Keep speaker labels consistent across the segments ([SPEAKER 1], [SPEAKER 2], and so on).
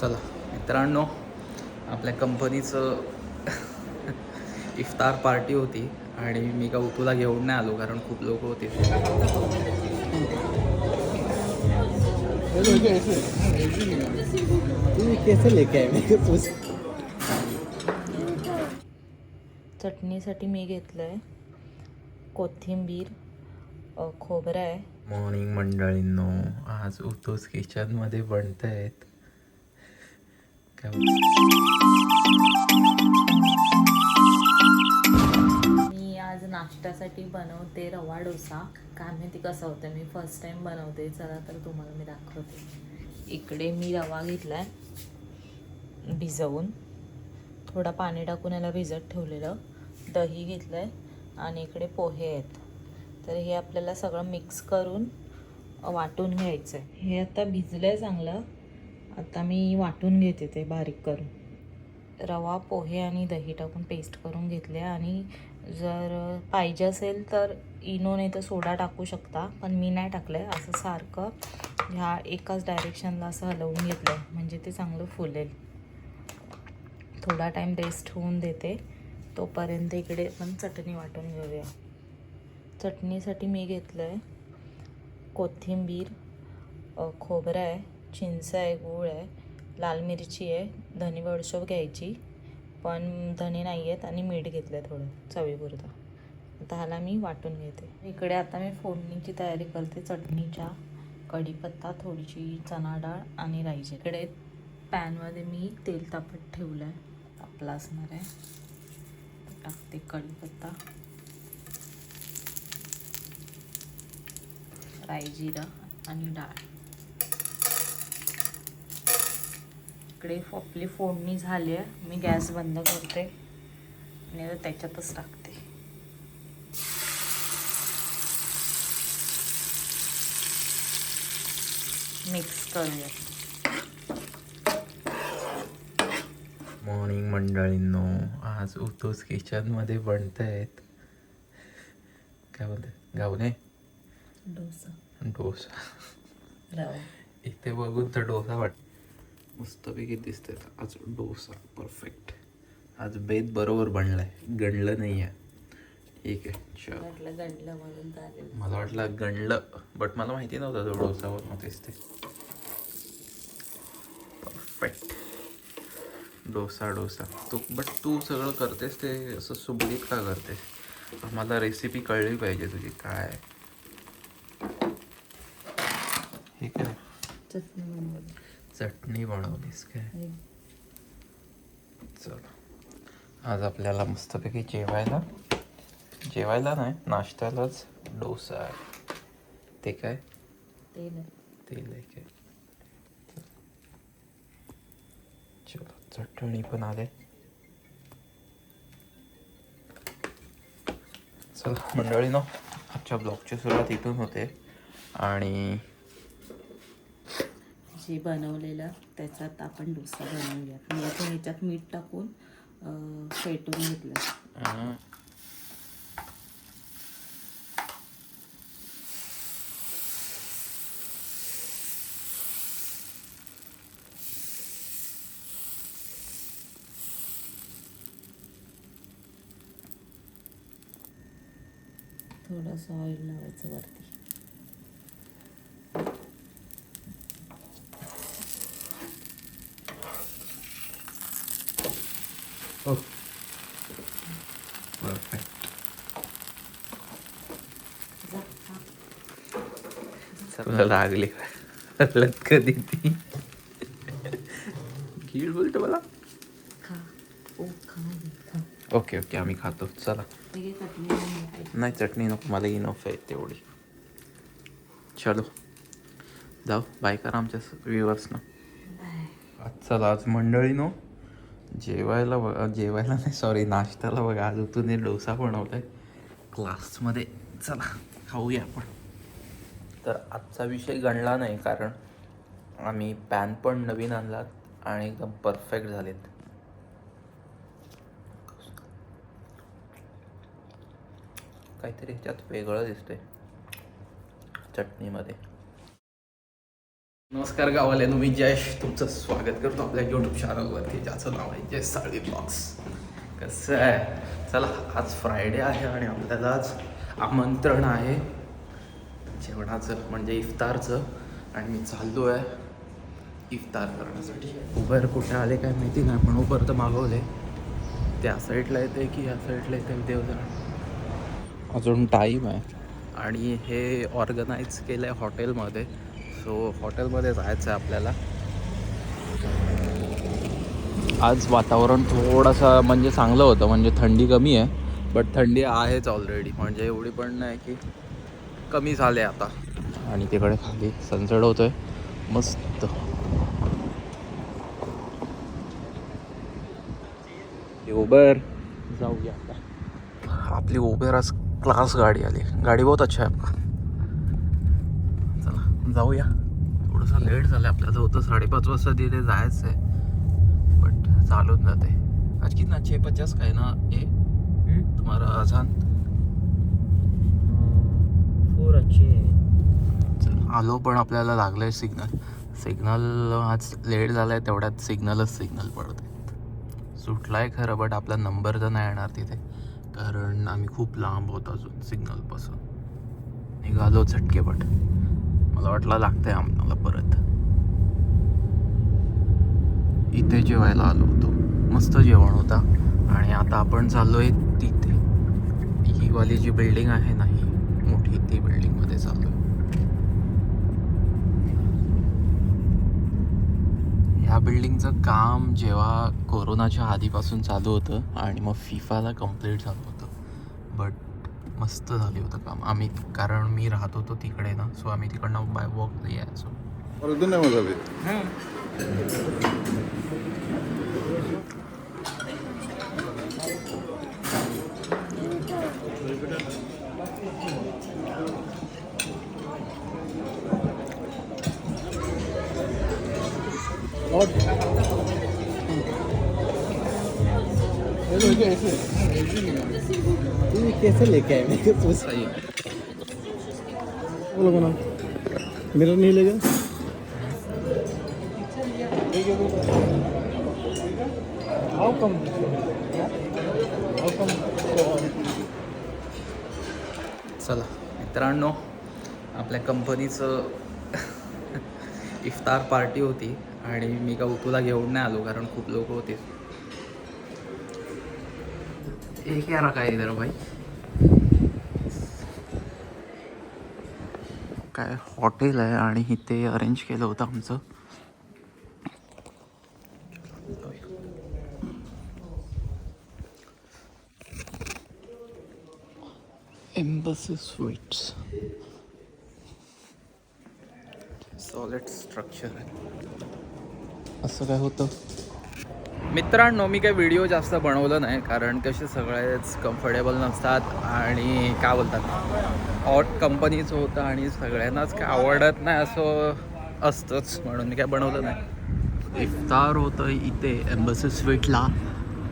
[SPEAKER 1] चला. मित्रांनो आपल्या कंपनीचं इफ्तार पार्टी होती आणि मी का उतूला घेऊन नाही आलो कारण खूप लोक होते.
[SPEAKER 2] चटणीसाठी मी घेतलं आहे कोथिंबीर खोबरं आहे.
[SPEAKER 1] मॉर्निंग मंडळींनो आज उतोच किचनमध्ये बनत आहेत
[SPEAKER 2] मी आज नाश्त्यासाठी बनवते रवा डोसा. काय माहिती कसा होतं मी फर्स्ट टाइम बनवते. चला तर तुम्हाला मी दाखवते. इकडे मी रवा घेतला आहे भिजवून. थोडा पाणी टाकून याला भिजत ठेवलेलं. दही घेतलं आहे आणि इकडे पोहे आहेत. तर हे आपल्याला सगळं मिक्स करून वाटून घ्यायचं आहे हे आता भिजलं आहे चांगलं. आता मी वाटून घेते ते बारीक करून. रवा पोहे आणि दही टाकून पेस्ट करून घेतले आणि जर पाहिजे असेल तर इनो नाही तर सोडा टाकू शकता पण मी नाही टाकलं आहे असं सारखं ह्या एकाच डायरेक्शनला असं हलवून घेतलं आहे म्हणजे ते चांगलं फुलेल. थोडा टाईम रेस्ट होऊन देते. तोपर्यंत इकडे पण चटणी वाटून घेऊया. चटणीसाठी मी घेतलं आहे कोथिंबीर खोबरं आहे चिंच आहे गूळ आहे लाल मिरची आहे धने बडशोप घ्यायची पण धने नाही आहेत आणि मीठ घेतलं आहे थोडं चवीपुरतं. आता ह्याला मी वाटून घेते. इकडे आता मी फोडणीची तयारी करते. चटणीच्या कढीपत्ता थोडीशी चणा डाळ आणि राईची इकडे पॅनमध्ये मी तेल तापत ठेवलं आहे. तापला असणार आहे. टाकते कढीपत्ता. राई जिरा आणि डाळ. इकडे आपली फोडणी झाली आहे. मी गॅस बंद करते. आणि आता त्याच्यातच टाकते. मिक्स करूया.
[SPEAKER 1] मॉर्निंग मंडळींनो आज उतोच किचनमध्ये बनत आहेत काय म्हणते गावने
[SPEAKER 2] डोसा.
[SPEAKER 1] डोसा. इथे बघून तर डोसा वाट मस्तपैकी दिसतंय आज डोसा परफेक्ट आज बेत बरोबर बनलाय. गणलं नाही आहे ठीक आहे मला वाटलं गणलं बट मला माहिती नव्हतं तो डोसा बनवतेस ते परफेक्ट डोसा डोसा. तू बट तू सगळं करतेस ते असं सुबडीत का करतेस? आम्हाला रेसिपी कळली पाहिजे तुझी काय. आहे.
[SPEAKER 2] चटणी बनवली
[SPEAKER 1] चटणी बनवलीस काय? चला. आज आपल्याला मस्तपैकी जेवायला जेवायला नाही नाश्त्यालाच डोसा आहे. ते काय?
[SPEAKER 2] तेल आहे.
[SPEAKER 1] तेल आहे काय. चलो चटणी पण आले. चला मंडळीनो आजच्या ब्लॉगची सुरुवात इथून होते. आणि
[SPEAKER 2] जे बनवलेलं त्याच्यात आपण डोसा बनवूयात. मी आता ह्याच्यात मीठ टाकून पेटून फेटून घेतलं. थोडंसं ऑइल लावायचं वरती
[SPEAKER 1] हो परफेक्ट तुला लागली कधी ती कीड बोलतो मला ओके ओके आम्ही खातो चला. नाही चटणी नको मला इनफ आहे तेवढी चलो जाऊ बाय करा आमच्या व्ह्युअर्सना आज चला आज मंडळीनो जेवायला बघा जेवायला नाही सॉरी नाश्त्याला बघा आज तुम्ही डोसा बनवलाय क्लासमध्ये चला खाऊया आपण तर आजचा विषय गणला नाही कारण आम्ही पॅन पण नवीन आणलात आणि एकदम परफेक्ट झालेत. काहीतरी ह्याच्यात वेगळं दिसतंय. चटणीमध्ये. नमस्कार गावाला मी जयश. तुमचं स्वागत करतो आपल्या यूट्यूब चॅनलवरती ज्याचं नाव आहे जय साळी ब्लॉग्स कसं आहे? चला आज फ्रायडे आहे आणि आपल्याला आज आमंत्रण आहे. जेवणाचं म्हणजे इफ्तारचं आणि मी चाललो आहे इफ्तार करण्यासाठी. उबर कुठे आले काय माहिती नाही पण उबर तर मागवले. त्या साईडला येते की या साईडला येते देव अजून टाईम आहे. आणि हे ऑर्गनाईज केलं आहे हॉटेलमध्ये. सो हॉटेलमध्ये जायचं आहे आपल्याला. आज वातावरण थोडंसं म्हणजे चांगलं होतं म्हणजे थंडी कमी आहे. बट थंडी आहेच ऑलरेडी म्हणजे एवढी पण नाही की कमी झाले आता. आणि तिकडे खाली सनसेट होतोय. मस्त. उबर जाऊया आता. आपली उबेर आज क्लास गाडी आली. गाडी बहुत अच्छा आहे आपका चला जाऊया. थोडंसं लेट झालं आपल्याला. होतं साडेपाच वाजता तिथे जायचं आहे बट चालून जाते. आज किती ना? छे पचास काय ना? ये तुम्हाला अजान चल आलो पण आपल्याला लागलंय सिग्नल सिग्नल आज लेट झालाय तेवढ्यात सिग्नलच सिग्नल पडत सुटलाय खरं बट आपला नंबर तर नाही येणार तिथे. कारण आम्ही खूप लांब होतो अजून सिग्नलपासून निघालो झटकेपट मला वाटलं लागतंय आम्हाला परत. इथे जेवायला आलो होतो. मस्त जेवण होता. आणि आता आपण चाललोय तिथे. ही वाली जी बिल्डिंग आहे ना मोठी ती बिल्डिंगमध्ये चाललोय. ह्या बिल्डिंगचं काम जेव्हा कोरोनाच्या आधीपासून चालू होतं आणि मग फिफाला कंप्लीट झालं होतं. बट मस्त झाले होतं काम. आम्ही कारण मी राहत होतो तिकडे ना सो आम्ही तिकडनं बाय वॉक
[SPEAKER 3] नहीं मजा भी
[SPEAKER 4] ये कैसे लेके आए मेरे को पूछ
[SPEAKER 1] सही
[SPEAKER 4] वो लोगों ना मेरा नहीं लेगा हाउ कम हाउ कम
[SPEAKER 1] चला मित्रांनो आपल्या कंपनीचं इफ्तार पार्टी होती आणि मी का तुला घेऊन नाही आलो कारण खूप लोक होते. एक क्या रखा है इधर भाई? काय हॉटेल आहे आणि इथे अरेंज केलं होतं आमचं. एम्बसी स्वीट्स सॉलिड स्ट्रक्चर आहे. असं काय होतं? मित्रांनो मी काय व्हिडिओ जास्त बनवलं नाही कारण कसे सगळेच कम्फर्टेबल नसतात आणि काय बोलतात? हॉट कंपनीचं होतं आणि सगळ्यांनाच काय आवडत नाही असं असतंच म्हणून मी काय बनवलं नाही. इफ्तार होतं इथे एम्बसी स्वीटला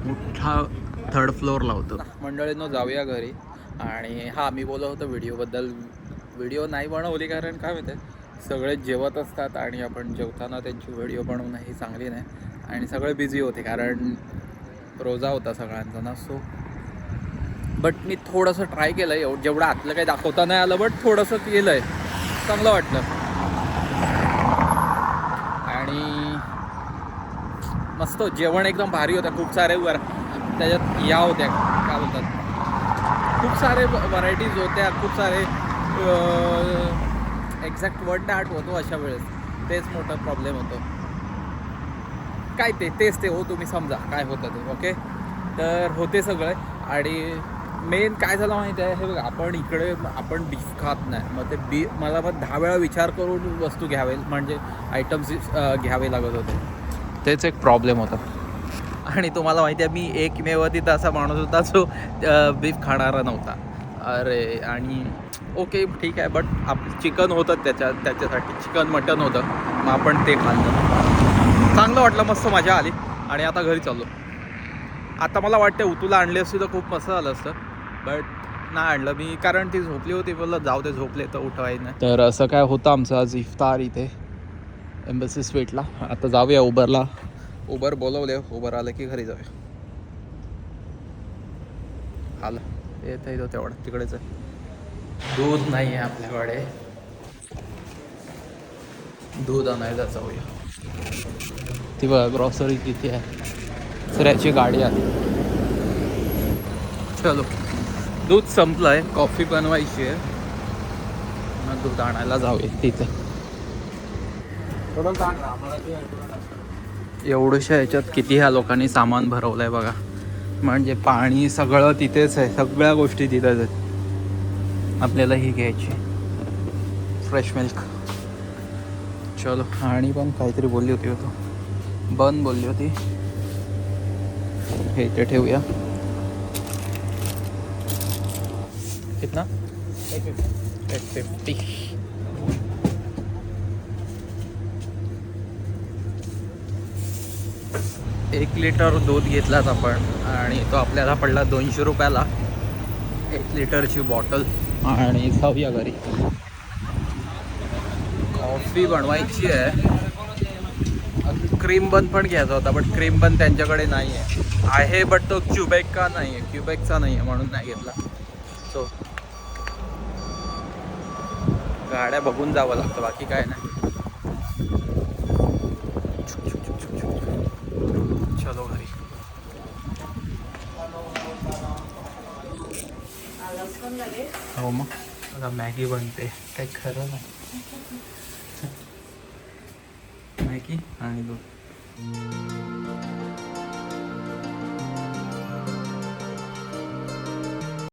[SPEAKER 1] मोठा थर्ड फ्लोअरला होतं. मंडळीनं जाऊया घरी. आणि हा मी बोलत होतो व्हिडिओबद्दल व्हिडिओ नाही बनवली कारण काय माहिती सगळे जेवत असतात आणि आपण जेवताना त्यांची व्हिडिओ बनवणं ही चांगली नाही. आणि सगळे बिझी होते कारण रोजा होता सगळ्यांचा ना सो बट मी थोडंसं ट्राय केलं आहे एवढं जेवढं आतलं काही दाखवता नाही आलं बट थोडंसं केलं आहे चांगलं वाटलं. आणि मस्त जेवण एकदम भारी होतं. खूप सारे वर त्याच्यात या होत्या. काय बोलतात? खूप सारे व्हरायटीज होत्या. खूप सारे एक्झॅक्ट वर्ड नाही आठवतो हो अशा वेळेस. तेच मोठा प्रॉब्लेम होतो. काय ते तेच ते हो तुम्ही समजा काय होतं ते ओके तर होते सगळे. आणि मेन काय झालं माहिती आहे? हे बघा आपण इकडे आपण बीफ खात नाही. मग ते बी मला मग दहा वेळा विचार करून वस्तू घ्यावे म्हणजे आयटम्स घ्यावे लागत होते. तेच एक प्रॉब्लेम होता. आणि तुम्हाला माहिती आहे मी एकमेव तिथं असा माणूस होता जो बीफ खाणारा नव्हता. अरे आणि ओके ठीक आहे बट आप चिकन होतं त्याच्या त्याच्यासाठी. चिकन मटन होतं. मग आपण ते खाल्लं. चांगलं वाटलं मस्त मजा आली. आणि आता घरी चाललो. आता मला वाटतं उतूला आणली असती तर खूप मस्त झालं असतं. बट नाही आणलं. मी कारण ती झोपली होती. बोललं जाऊ दे झोपले तर उठवाय नाही. तर असं काय होतं आमचं आज इफ्तार इथे. एम्बसी स्वीटला आता जाऊया उबरला उबर बोलवले. उबर आलं की घरी जाऊया. आलं. येत आहे तो तेवढं. तिकडेच आहे. दूध नाही आहे आपल्याकडे. दूध आणायला जाऊया. ती बघा ग्रॉसरी किती आहे. सऱ्याची गाडी आली चलो. दूध संपलं आहे कॉफी बनवायची आहे. मग दूध आणायला जाऊया तिथे.
[SPEAKER 4] टोटल
[SPEAKER 1] एवढ्याशा ह्याच्यात किती ह्या लोकांनी सामान भरवलं आहे बघा. म्हणजे पाणी सगळं तिथेच आहे सगळ्या गोष्टी तिथेच आहेत. आपल्याला ही घ्यायची फ्रेश मिल्क चलो आणि पण काहीतरी बोलली होती तो. बन बोलली होती. हे इथे ठेवूया. कितना? एट फिफ्टी एक लिटर दूध घेतलात आपण आणि तो आपल्याला पडला दोनशे रुपयाला. एक लिटरची बॉटल. आणि जाऊया घरी. कॉफी बनवायची आहे. क्रीम बन पण घ्यायचा होता बट क्रीम बन त्यांच्याकडे नाही आहे आहे बट तो क्युबेकचा नाही आहे क्युबेकचा नाही आहे म्हणून नाही घेतला. सो गाड्या बघून जावं लागतं बाकी काय नाही. चलो घरी. हो मग. आता मॅगी बनते. काही खरं नाही. मॅगी आणि दूध